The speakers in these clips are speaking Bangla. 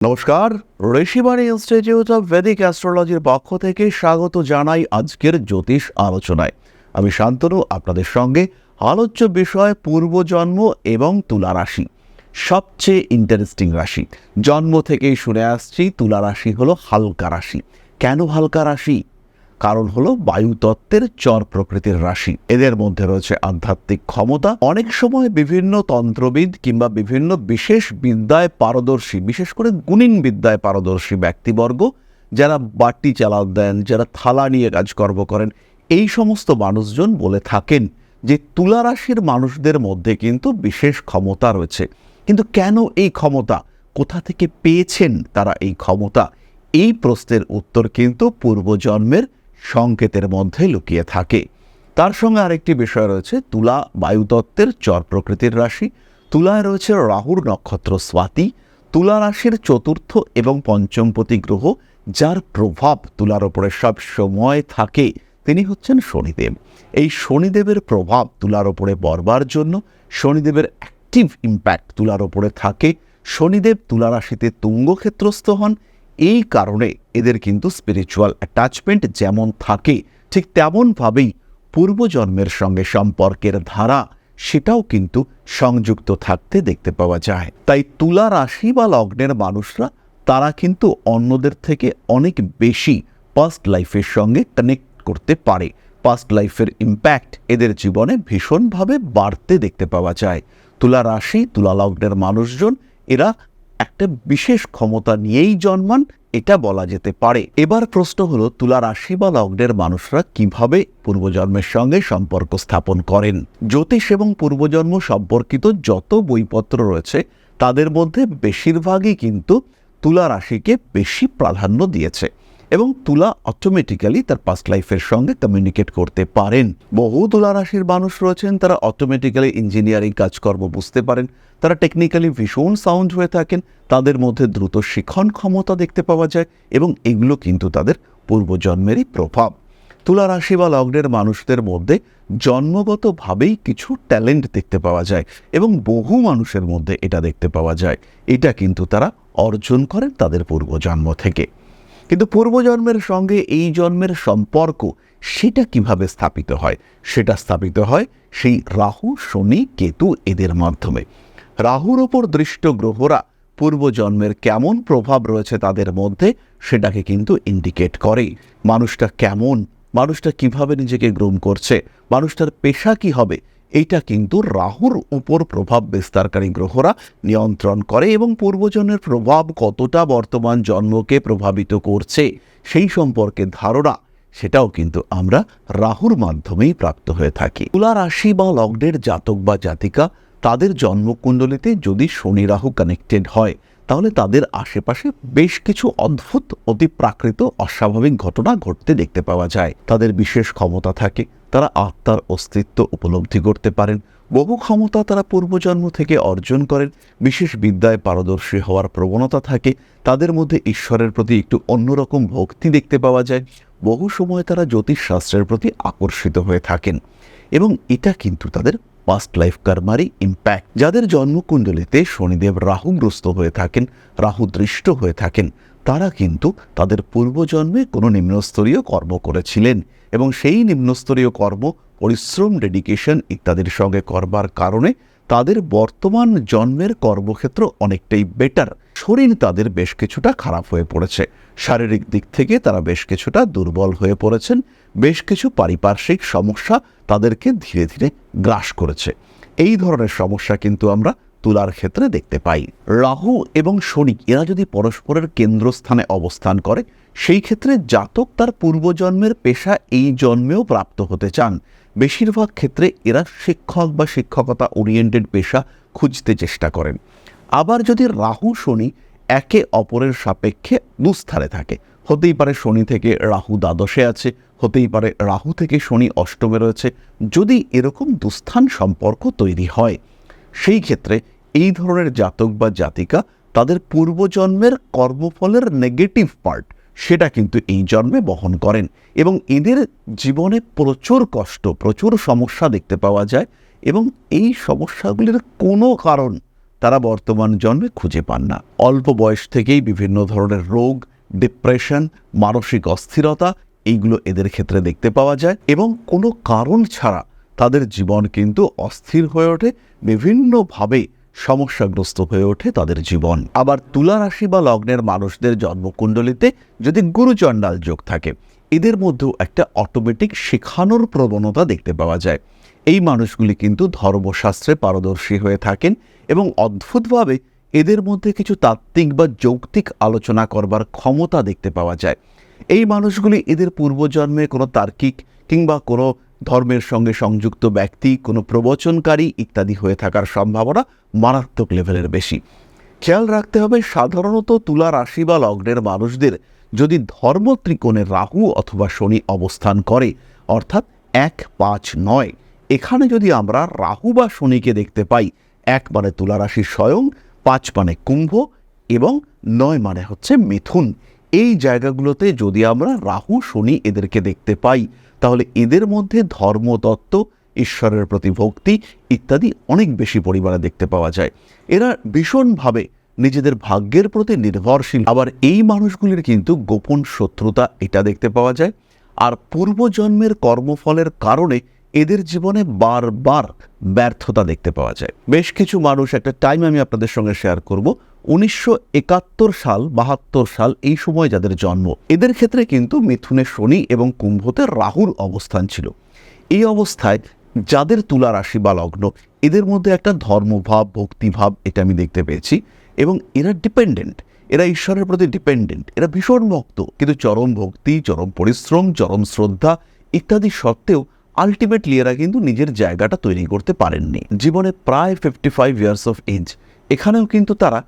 নমস্কার, ঋষিবাণী ইনস্টিটিউট অফ ভেদিক অ্যাস্ট্রোলজির পক্ষ থেকে স্বাগত জানাই আজকের জ্যোতিষ আলোচনায়। আমি শান্তনু, আপনাদের সঙ্গে আলোচ্য বিষয় পূর্বজন্ম এবং তুলা রাশি, সবচেয়ে ইন্টারেস্টিং রাশি। জন্ম থেকেই শুনে আসছি, তুলা রাশি হলো হালকা রাশি। কেন হালকা রাশি? কারণ হলো বায়ুতত্ত্বের চর প্রকৃতির রাশি। এদের মধ্যে রয়েছে আধ্যাত্মিক ক্ষমতা। অনেক সময় বিভিন্ন তন্ত্রবিদ কিংবা বিভিন্ন বিশেষ বিদ্যায় পারদর্শী, বিশেষ করে গুণিন বিদ্যায় পারদর্শী ব্যক্তিবর্গ, যারা বাটি চালান দেন, যারা থালা নিয়ে কাজকর্ম করেন, এই সমস্ত মানুষজন বলে থাকেন যে তুলা রাশির মানুষদের মধ্যে কিন্তু বিশেষ ক্ষমতা রয়েছে। কিন্তু কেন এই ক্ষমতা? কোথা থেকে পেয়েছেন তারা এই ক্ষমতা? এই প্রশ্নের উত্তর কিন্তু পূর্বজন্মের সংকেতের মধ্যে লুকিয়ে থাকে। তার সঙ্গে আরেকটি বিষয় রয়েছে, তুলা বায়ুতত্ত্বের চর প্রকৃতির রাশি। তুলায় রয়েছে রাহুর নক্ষত্র স্বাতি। তুলা রাশির চতুর্থ এবং পঞ্চমপতি গ্রহ, যার প্রভাব তুলার ওপরে সব সময় থাকে, তিনি হচ্ছেন শনিদেব। এই শনিদেবের প্রভাব তুলার ওপরে পড়বার জন্য শনিদেবের অ্যাক্টিভ ইম্প্যাক্ট তুলার ওপরে থাকে। শনিদেব তুলা রাশিতে তুঙ্গক্ষেত্রস্থ হন এই কারণে এদের কিন্তু স্পিরিচুয়াল অ্যাটাচমেন্ট যেমন থাকে, ঠিক তেমনভাবেই পূর্বজন্মের সঙ্গে সম্পর্কের ধারা সেটাও কিন্তু সংযুক্ত থাকতে দেখতে পাওয়া যায়। তাই তুলা রাশি বা লগ্নের মানুষরা, তারা কিন্তু অন্যদের থেকে অনেক বেশি পাস্ট লাইফের সঙ্গে কানেক্ট করতে পারে। পাস্ট লাইফের ইম্প্যাক্ট এদের জীবনে ভীষণভাবে বাড়তে দেখতে পাওয়া যায়। তুলা রাশি, তুলা লগ্নের মানুষজন, এরা একটা বিশেষ ক্ষমতা নিয়েই জন্মান, এটা বলা যেতে পারে। এবার প্রশ্ন হল, তুলা রাশি বা লগ্নের মানুষরা কীভাবে পূর্বজন্মের সঙ্গে সম্পর্ক স্থাপন করেন? জ্যোতিষ এবং পূর্বজন্ম সম্পর্কিত যত বইপত্র রয়েছে, তাদের মধ্যে বেশিরভাগই কিন্তু তুলা রাশিকে বেশি প্রাধান্য দিয়েছে। এবং তুলা অটোমেটিক্যালি তার পাস্ট লাইফের সঙ্গে কমিউনিকেট করতে পারেন। বহু তুলা রাশির মানুষ রয়েছেন, তারা অটোমেটিক্যালি ইঞ্জিনিয়ারিং কাজকর্ম বুঝতে পারেন, তারা টেকনিক্যালি ভীষণ সাউন্ড হয়ে থাকেন, তাদের মধ্যে দ্রুত শিখন ক্ষমতা দেখতে পাওয়া যায় এবং এগুলো কিন্তু তাদের পূর্বজন্মেরই প্রভাব। তুলা রাশি বা লগ্নের মানুষদের মধ্যে জন্মগতভাবেই কিছু ট্যালেন্ট দেখতে পাওয়া যায় এবং বহু মানুষের মধ্যে এটা দেখতে পাওয়া যায়। এটা কিন্তু তারা অর্জন করেন তাদের পূর্বজন্ম থেকে। কিন্তু পূর্বজন্মের সঙ্গে এই জন্মের সম্পর্ক সেটা কীভাবে স্থাপিত হয়? সেটা স্থাপিত হয় সেই রাহু, শনি, কেতু এদের মাধ্যমে। রাহুর ওপর দৃষ্ট গ্রহরা পূর্বজন্মের কেমন প্রভাব রয়েছে তাদের মধ্যে সেটাকে কিন্তু ইন্ডিকেট করে মানুষটা কেমন? মানুষটা কীভাবে নিজেকে গ্রুম করছে? মানুষটার পেশা কি হবে? এইটা কিন্তু রাহুর উপর প্রভাব বিস্তারকারী গ্রহরা নিয়ন্ত্রণ করে এবং পূর্বজন্মের প্রভাব কতটা বর্তমান জন্মকে প্রভাবিত করছে সেই সম্পর্কে ধারণা সেটাও কিন্তু আমরা রাহুর মাধ্যমেই প্রাপ্ত হয়ে থাকি। তুলা রাশি বা লগ্নের জাতক বা জাতিকা তাদের জন্মকুণ্ডলিতে যদি শনি রাহু কানেক্টেড হয়, তাহলে তাদের আশেপাশে বেশ কিছু অদ্ভুত, অতি প্রাকৃত, অস্বাভাবিক ঘটনা ঘটতে দেখতে পাওয়া যায়। তাদের বিশেষ ক্ষমতা থাকে তারা আত্মার অস্তিত্ব উপলব্ধি করতে পারেন। বহু ক্ষমতা তারা পূর্বজন্ম থেকে অর্জন করেন। বিশেষ বিদ্যায় পারদর্শী হওয়ার প্রবণতা থাকে। তাদের মধ্যে ঈশ্বরের প্রতি একটু অন্যরকম ভক্তি দেখতে পাওয়া যায়। বহু সময় তারা জ্যোতিষশাস্ত্রের প্রতি আকর্ষিত হয়ে থাকেন এবং এটা কিন্তু তাদের পাস্ট লাইফ কর্মারই ইম্প্যাক্ট যাদের জন্মকুণ্ডলিতে শনিদেব রাহুগ্রস্ত হয়ে থাকেন রাহু দৃষ্ট হয়ে থাকেন, তারা কিন্তু তাদের পূর্বজন্মে কোনো নিম্নস্তরীয় কর্ম করেছিলেন। এবং সেই নিম্নস্তরীয় কর্ম, পরিশ্রম ডেডিকেশন ইত্যাদির সঙ্গে করবার কারণে তাদের বর্তমান জন্মের কর্মক্ষেত্র অনেকটাই বেটার শরীর তাদের বেশ কিছুটা খারাপ হয়ে পড়েছে। শারীরিক দিক থেকে তারা বেশ কিছুটা দুর্বল হয়ে পড়েছেন। বেশ কিছু পারিপার্শ্বিক সমস্যা তাদেরকে ধীরে ধীরে গ্রাস করেছে। এই ধরনের সমস্যা কিন্তু আমরা তুলার ক্ষেত্রে দেখতে পাই। রাহু এবং শনি, এরা যদি পরস্পরের কেন্দ্রস্থানে অবস্থান করে, সেই ক্ষেত্রে জাতক তার পূর্বজন্মের পেশা এই জন্মেও প্রাপ্ত হতে চান। বেশিরভাগ ক্ষেত্রে এরা শিক্ষক বা শিক্ষকতা ওরিয়েন্টেড পেশা খুঁজতে চেষ্টা করেন। আবার যদি রাহু, শনি একে অপরের সাপেক্ষে দুস্থানে থাকে, হতেই পারে শনি থেকে রাহু দ্বাদশে আছে, হতেই পারে রাহু থেকে শনি অষ্টমে রয়েছে। যদি এরকম দুস্থান সম্পর্ক তৈরি হয়, সেই ক্ষেত্রে এই ধরনের জাতক বা জাতিকা তাদের পূর্বজন্মের কর্মফলের নেগেটিভ পার্ট সেটা কিন্তু এই জন্মে বহন করেন এবং এদের জীবনে প্রচুর কষ্ট, প্রচুর সমস্যা দেখতে পাওয়া যায় এবং এই সমস্যাগুলির কোনো কারণ তারা বর্তমান জন্মে খুঁজে পান না। অল্প বয়স থেকেই বিভিন্ন ধরনের রোগ ডিপ্রেশন মানসিক অস্থিরতা এইগুলো এদের ক্ষেত্রে দেখতে পাওয়া যায় এবং কোনো কারণ ছাড়া তাদের জীবন কিন্তু অস্থির হয়ে ওঠে। বিভিন্নভাবে সমস্যাগ্রস্ত হয়ে ওঠে তাদের জীবন। আবার তুলা রাশি বা লগ্নের মানুষদের জন্মকুণ্ডলিতে যদি গুরুচণ্ডাল যোগ থাকে, এদের মধ্যেও একটা অটোমেটিক শেখানোর প্রবণতা দেখতে পাওয়া যায়। এই মানুষগুলি কিন্তু ধর্মশাস্ত্রে পারদর্শী হয়ে থাকেন এবং অদ্ভুতভাবে এদের মধ্যে কিছু তাত্ত্বিক বা যৌক্তিক আলোচনা করবার ক্ষমতা দেখতে পাওয়া যায়। এই মানুষগুলি এদের পূর্বজন্মে কোনো তার্কিক কিংবা কোনো ধর্মের সঙ্গে সংযুক্ত ব্যক্তি, কোনো প্রবচনকারী ইত্যাদি হয়ে থাকার সম্ভাবনা মারাত্মক লেভেলের বেশি। খেয়াল রাখতে হবে, সাধারণত তুলা রাশি বা লগ্নের মানুষদের যদি ধর্ম ত্রিকোণে রাহু অথবা শনি অবস্থান করে, অর্থাৎ এক পাঁচ নয়, এখানে যদি আমরা রাহু বা শনিকে দেখতে পাই, এক মানে তুলা রাশি স্বয়ং, পাঁচ মানে কুম্ভ এবং নয় মানে হচ্ছে মিথুন। এই জায়গাগুলোতে যদি আমরা রাহু, শনি এদেরকে দেখতে পাই, তাহলে এদের মধ্যে ধর্মতত্ত্ব ঈশ্বরের প্রতি ভক্তি ইত্যাদি অনেক বেশি পরিমাণে দেখতে পাওয়া যায়। এরা ভীষণভাবে নিজেদের ভাগ্যের প্রতি নির্ভরশীল। আবার এই মানুষগুলির কিন্তু গোপন শত্রুতা এটা দেখতে পাওয়া যায়। আর পূর্বজন্মের কর্মফলের কারণে এদের জীবনে বারবার ব্যর্থতা দেখতে পাওয়া যায়। বেশ কিছু মানুষ একটা টাইম আমি আপনাদের সঙ্গে শেয়ার করব। উনিশশো একাত্তর সাল, বাহাত্তর সাল এই সময় যাদের জন্ম, এদের ক্ষেত্রে কিন্তু মিথুনে শনি এবং কুম্ভতে রাহুর অবস্থান ছিল। এই অবস্থায় যাদের তুলা রাশি বা লগ্ন, এদের মধ্যে একটা ধর্মভাব, ভক্তিভাব এটা আমি দেখতে পেয়েছি এবং এরা ডিপেন্ডেন্ট এরা ঈশ্বরের প্রতি ডিপেন্ডেন্ট এরা ভীষণ ভক্ত, কিন্তু চরম ভক্তি, চরম পরিশ্রম, চরম শ্রদ্ধা ইত্যাদি সত্ত্বেও আলটিমেটলি এরা কিন্তু নিজের জায়গাটা তৈরি করতে পারেননি। জীবনে প্রায় fifty five years of age এখানেও কিন্তু তারা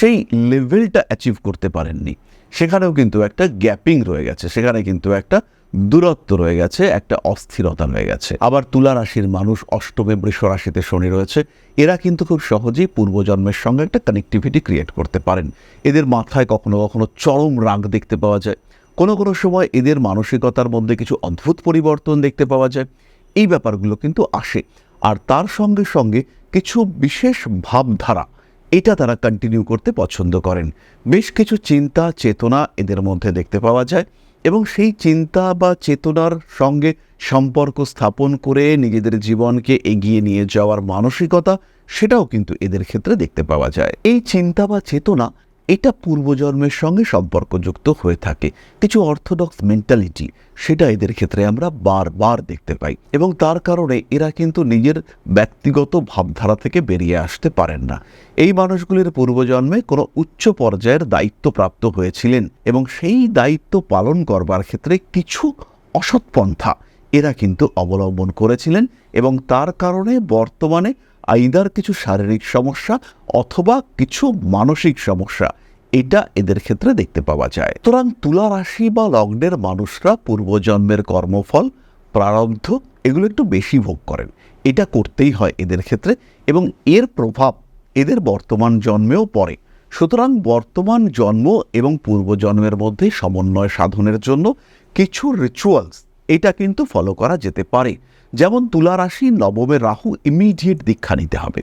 সেই লেভেলটা অ্যাচিভ করতে পারেননি। সেখানেও কিন্তু একটা গ্যাপিং রয়ে গেছে, সেখানে কিন্তু একটা দূরত্ব রয়ে গেছে, একটা অস্থিরতা রয়ে গেছে। আবার তুলা রাশির মানুষ অষ্টমে বৃষ রাশিতে শনি রয়েছে, এরা কিন্তু খুব সহজেই পূর্বজন্মের সঙ্গে একটা কানেক্টিভিটি ক্রিয়েট করতে পারেন। এদের মাথায় কখনো কখনো চরম রাগ দেখতে পাওয়া যায়। কোনো কোনো সময় এদের মানসিকতার মধ্যে কিছু অদ্ভুত পরিবর্তন দেখতে পাওয়া যায়। এই ব্যাপারগুলো কিন্তু আসে। আর তার সঙ্গে সঙ্গে কিছু বিশেষ ভাবধারা এটা তারা কন্টিনিউ করতে পছন্দ করেন। বেশ কিছু চিন্তা, চেতনা এদের মধ্যে দেখতে পাওয়া যায় এবং সেই চিন্তা বা চেতনার সঙ্গে সম্পর্ক স্থাপন করে নিজেদের জীবনকে এগিয়ে নিয়ে যাওয়ার মানসিকতা সেটাও কিন্তু এদের ক্ষেত্রে দেখতে পাওয়া যায়। এই চিন্তা বা চেতনা এটা পূর্বজন্মের সঙ্গে সম্পর্কযুক্ত হয়ে থাকে। কিছু অর্থোডক্স মেন্টালিটি, সেটা এদের ক্ষেত্রে আমরা বারবার দেখতে পাই এবং তার কারণে এরা কিন্তু নিজের ব্যক্তিগত ভাবধারা থেকে বেরিয়ে আসতে পারেন না। এই মানুষগুলির পূর্বজন্মে কোনো উচ্চ পর্যায়ের দায়িত্বপ্রাপ্ত হয়েছিলেন এবং সেই দায়িত্ব পালন করবার ক্ষেত্রে কিছু অসৎপন্থা এরা কিন্তু অবলম্বন করেছিলেন এবং তার কারণে বর্তমানে আইদার কিছু শারীরিক সমস্যা অথবা কিছু মানসিক সমস্যা, এটা এদের ক্ষেত্রে দেখতে পাওয়া যায়। সুতরাং তুলা রাশি বা লগ্নের মানুষরা পূর্বজন্মের কর্মফল, প্রারব্ধ, এগুলো একটু বেশি ভোগ করেন। এটা করতেই হয় এদের ক্ষেত্রে এবং এর প্রভাব এদের বর্তমান জন্মেও পড়ে। সুতরাং বর্তমান জন্ম এবং পূর্বজন্মের মধ্যে সমন্বয় সাধনের জন্য কিছু রিচুয়ালস এটা কিন্তু ফলো করা যেতে পারে। যেমন তুলা রাশি, নবমে রাহু ইমিডিয়েট দীক্ষা নিতে হবে।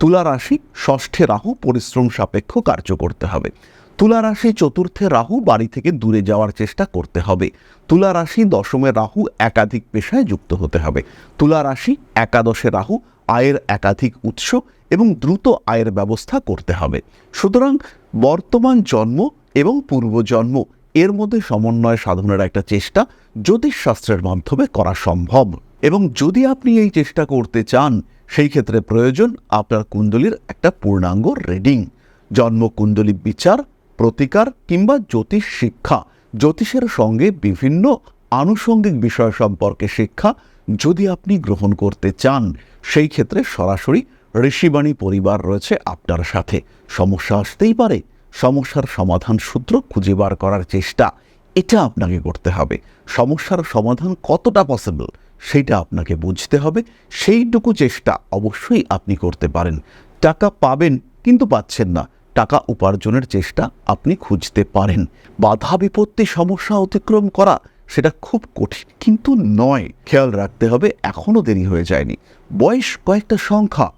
তুলা রাশি, ষষ্ঠে রাহু পরিশ্রম সাপেক্ষ কার্য করতে হবে। তুলা রাশি, চতুর্থে রাহু বাড়ি থেকে দূরে যাওয়ার চেষ্টা করতে হবে। তুলা রাশি, দশমে রাহু একাধিক পেশায় যুক্ত হতে হবে। তুলা রাশি, একাদশে রাহু আয়ের একাধিক উৎস এবং দ্রুত আয়ের ব্যবস্থা করতে হবে। সুতরাং বর্তমান জন্ম এবং পূর্বজন্ম এর মধ্যে সমন্বয় সাধনের একটা চেষ্টা জ্যোতিষশাস্ত্রের মাধ্যমে করা সম্ভব। এবং যদি আপনি এই চেষ্টা করতে চান, সেই ক্ষেত্রে প্রয়োজন আপনার কুণ্ডলীর একটা পূর্ণাঙ্গ রিডিং জন্মকুণ্ডলী বিচার, প্রতিকার কিংবা জ্যোতিষ শিক্ষা। জ্যোতিষের সঙ্গে বিভিন্ন আনুষঙ্গিক বিষয় সম্পর্কে শিক্ষা যদি আপনি গ্রহণ করতে চান, সেই ক্ষেত্রে সরাসরি ঋষিবাণী পরিবার রয়েছে আপনার সাথে। সমস্যা আসতেই পারে। সমস্যার সমাধান সূত্র খুঁজে বার করার চেষ্টা। এটা আপনাকে করতে হবে। সমস্যার সমাধান কতটা পসিবল সেইটা আপনাকে বুঝতে হবে। সেইটুকু চেষ্টা অবশ্যই আপনি করতে পারেন। টাকা পাবেন কিন্তু পাচ্ছেন না। টাকা উপার্জনের চেষ্টা আপনি খুঁজতে পারেন। বাধা বিপত্তি সমস্যা অতিক্রম করা সেটা খুব কঠিন। কিন্তু নয়, খেয়াল রাখতে হবে এখনও দেরি হয়ে যায়নি। বয়স কয়েকটা সংখ্যা।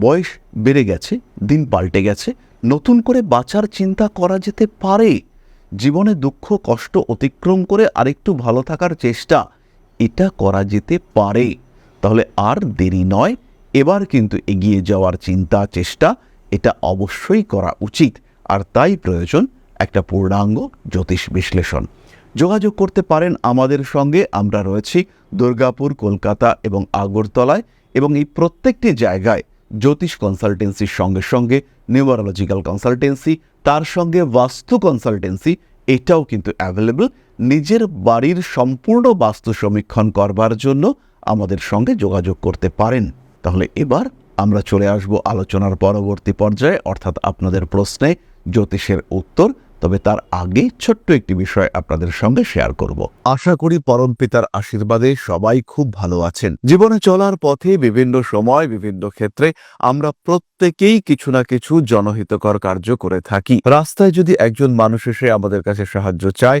বয়স বেড়ে গেছে, দিন পাল্টে গেছে। নতুন করে বাঁচার চিন্তা করা যেতে পারে। জীবনে দুঃখ, কষ্ট অতিক্রম করে আরেকটু ভালো থাকার চেষ্টা এটা করা যেতে পারে। তাহলে আর দেরি নয়, এবার কিন্তু এগিয়ে যাওয়ার চিন্তা, চেষ্টা, এটা অবশ্যই করা উচিত। আর তাই প্রয়োজন একটা পূর্ণাঙ্গ জ্যোতিষ বিশ্লেষণ। যোগাযোগ করতে পারেন আমাদের সঙ্গে। আমরা রয়েছি দুর্গাপুর, কলকাতা এবং আগরতলায় এবং এই প্রত্যেকটি জায়গায় জ্যোতিষ কনসালটেন্সির সঙ্গে সঙ্গে নিউমারোলজিক্যাল কনসালটেন্সি তার সঙ্গে বাস্তু কনসালটেন্সি এটাও কিন্তু অ্যাভেলেবল নিজের বাড়ির সম্পূর্ণ বাস্তু সমীক্ষণ করবার জন্য আমাদের সঙ্গে যোগাযোগ করতে পারেন। তাহলে এবার আমরা চলে আসব আলোচনার পরবর্তী পর্যায়ে, অর্থাৎ আপনাদের প্রশ্নে জ্যোতিষের উত্তর। তবে তার আগে ছোট্ট একটি বিষয় আপনাদের সঙ্গে শেয়ার করব। আশা করি পরম পিতার আশীর্বাদে সবাই খুব ভালো আছেন। জীবনে চলার পথে বিভিন্ন সময়, বিভিন্ন ক্ষেত্রে আমরা প্রত্যেকেই কিছু না কিছু জনহিতকর কার্য করে থাকি। রাস্তায় যদি একজন মানুষ এসে আমাদের কাছে সাহায্য চায়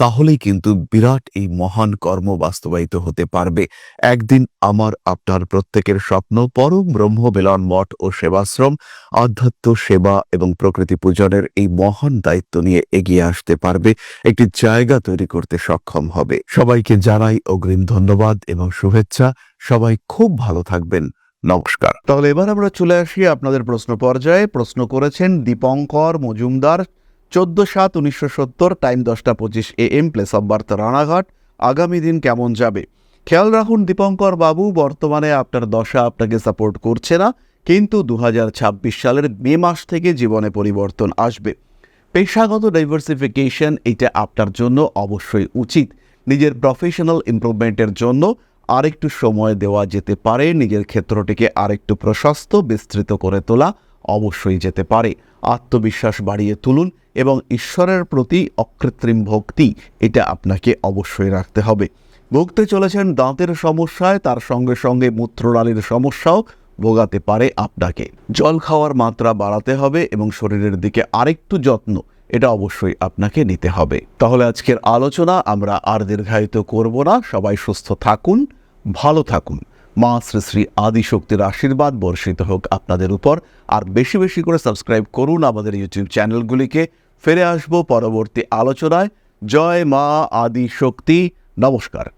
তাহলেই কিন্তু বিরাট এই মহান কর্ম বাস্তবায়িত হতে পারবে। একদিন আমার, আপনার প্রত্যেকের স্বপ্ন পরম ব্রহ্ম বেলন মঠ ও সেবাশ্রম, আধ্যাত্ম সেবা এবং প্রকৃতি পূজনের এই মহান দায়িত্ব নিয়ে এগিয়ে আসতে পারবে। একটি জায়গা তৈরি করতে সক্ষম হবে। সবাইকে জানাই অগ্রিম ধন্যবাদ এবং শুভেচ্ছা। সবাই খুব ভালো থাকবেন। নমস্কার। তাহলে এবার আমরা চলে আসি আপনাদের প্রশ্ন পর্যায়ে। প্রশ্ন করেছেন দীপঙ্কর মজুমদার। চোদ্দ সাত উনিশশো সত্তর, টাইম দশটা পঁচিশ A M place of birth Ranaghat. আগামী দিন কেমন যাবে? খেয়াল রাখুন, দীপঙ্কর বাবু বর্তমানে আপনার দশা আপনাকে সাপোর্ট করছে না, কিন্তু দু হাজার ছাব্বিশ সালের মে মাস থেকে জীবনে পরিবর্তন আসবে। পেশাগত ডাইভার্সিফিকেশন এটা আপনার জন্য অবশ্যই উচিত। নিজের প্রফেশনাল ইমপ্রুভমেন্টের জন্য আরেকটু সময় দেওয়া যেতে পারে, নিজের ক্ষেত্রটিকে আরেকটু প্রশস্ত, বিস্তৃত করে তোলা। অবশ্যই যেতে পারে। আত্মবিশ্বাস বাড়িয়ে তুলুন এবং ঈশ্বরের প্রতি অকৃত্রিম ভক্তি, এটা আপনাকে অবশ্যই রাখতে হবে। ভুগতে চলেছেন দাঁতের সমস্যায়, তার সঙ্গে সঙ্গে মূত্রনালীর সমস্যাও ভোগাতে পারে আপনাকে। জল খাওয়ার মাত্রা বাড়াতে হবে এবং শরীরের দিকে আরেকটু যত্ন, এটা অবশ্যই আপনাকে নিতে হবে। তাহলে আজকের আলোচনা আমরা আর দীর্ঘায়িত করব না। সবাই সুস্থ থাকুন, ভালো থাকুন। মা শ্রী শ্রী আদিশক্তির আশীর্বাদ বর্ষিত হোক আপনাদের উপর। আর বেশি বেশি করে সাবস্ক্রাইব করুন আমাদের ইউটিউব চ্যানেলগুলিকে। ফিরে আসব পরবর্তী আলোচনায়। জয় মা আদিশক্তি। নমস্কার।